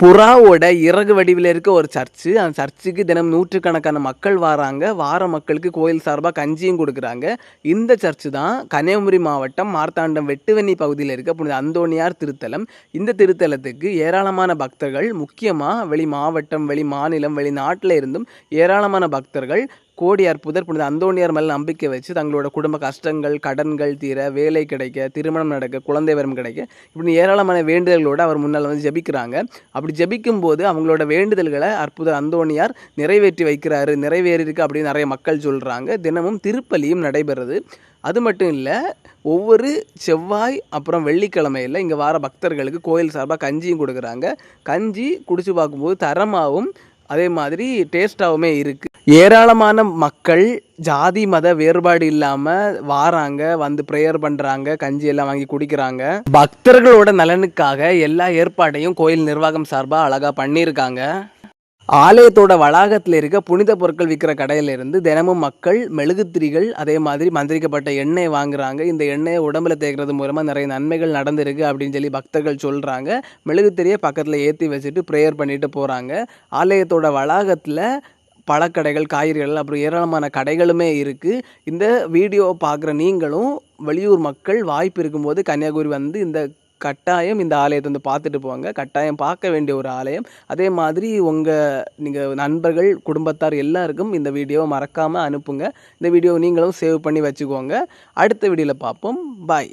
புறாவோட இறகு வடிவில் இருக்க ஒரு சர்ச்சு. அந்த சர்ச்சுக்கு தினம் நூற்றுக்கணக்கான மக்கள் வராங்க. வார மக்களுக்கு கோயில் சார்பாக கஞ்சியும் கொடுக்குறாங்க. இந்த சர்ச்சு தான் கன்னியாகுமரி மாவட்டம் மார்த்தாண்டம் வெட்டுவெண்ணி பகுதியில் இருக்க புனித அந்தோணியார் திருத்தலம். இந்த திருத்தலத்துக்கு ஏராளமான பக்தர்கள் முக்கியமாக வெளி மாவட்டம் வெளி மாநிலம் வெளிநாட்டில் இருந்தும் ஏராளமான பக்தர்கள் கோடி அற்புதர் புனித அந்தோணியார் மேல் நம்பிக்கை வச்சு தங்களோட குடும்ப கஷ்டங்கள் கடன்கள் தீர வேலை கிடைக்க திருமணம் நடக்க குழந்தை வரம் கிடைக்க இப்படி ஏராளமான வேண்டுதல்களோடு அவர் முன்னால் வந்து ஜெபிக்கிறாங்க. அப்படி ஜபிக்கும் போது அவங்களோட வேண்டுதல்களை அற்புதர் அந்தோணியார் நிறைவேற்றி வைக்கிறாரு நிறைவேறியிருக்கு அப்படின்னு நிறைய மக்கள் சொல்கிறாங்க தினமும் திருப்பலியும் நடைபெறுது. அது மட்டும் இல்லை ஒவ்வொரு செவ்வாய் அப்புறம் வெள்ளிக்கிழமையில் இங்கே வர பக்தர்களுக்கு கோயில் சார்பாக கஞ்சியும் கொடுக்குறாங்க. கஞ்சி குடிச்சு பார்க்கும்போது தரமாகவும் அதே மாதிரி டேஸ்ட்டாகவுமே இருக்குது ஏராளமான மக்கள் ஜாதி மத வேறுபாடு இல்லாமல் வாராங்க வந்து ப்ரேயர் பண்ணுறாங்க கஞ்சி எல்லாம் வாங்கி குடிக்கிறாங்க. பக்தர்களோட நலனுக்காக எல்லா ஏற்பாட்டையும் கோயில் நிர்வாகம் சார்பாக அழகாக பண்ணியிருக்காங்க. ஆலயத்தோட வளாகத்தில் இருக்க புனித பொருட்கள் விற்கிற கடையிலிருந்து தினமும் மக்கள் மெழுகுத்திரிகள் அதே மாதிரி மந்திரிக்கப்பட்ட எண்ணெய் வாங்குறாங்க. இந்த எண்ணெயை உடம்புல தேய்க்கிறது மூலமாக நிறைய நன்மைகள் நடந்திருக்கு அப்படின்னு சொல்லி பக்தர்கள் சொல்கிறாங்க மெழுகுத்திரியை பக்கத்தில் ஏற்றி வச்சுட்டு ப்ரேயர் பண்ணிட்டு போகிறாங்க ஆலயத்தோட வளாகத்தில் பழக்கடைகள் காய்கறிகள் அப்புறம் ஏராளமான கடைகளுமே இருக்குது இந்த வீடியோவை பார்க்குற நீங்களும் வெளியூர் மக்கள் வாய்ப்பு இருக்கும்போது கன்னியாகுமரி வந்து இந்த கட்டாயம் இந்த ஆலயத்தை வந்து பார்த்துட்டு போவாங்க கட்டாயம் பார்க்க வேண்டிய ஒரு ஆலயம். அதே மாதிரி உங்கள் நீங்கள் நண்பர்கள் குடும்பத்தார் எல்லாருக்கும் இந்த வீடியோவை மறக்காமல் அனுப்புங்க. இந்த வீடியோவை நீங்களும் சேவ் பண்ணி வச்சுக்கோங்க. அடுத்த வீடியோவில் பார்ப்போம். பாய்.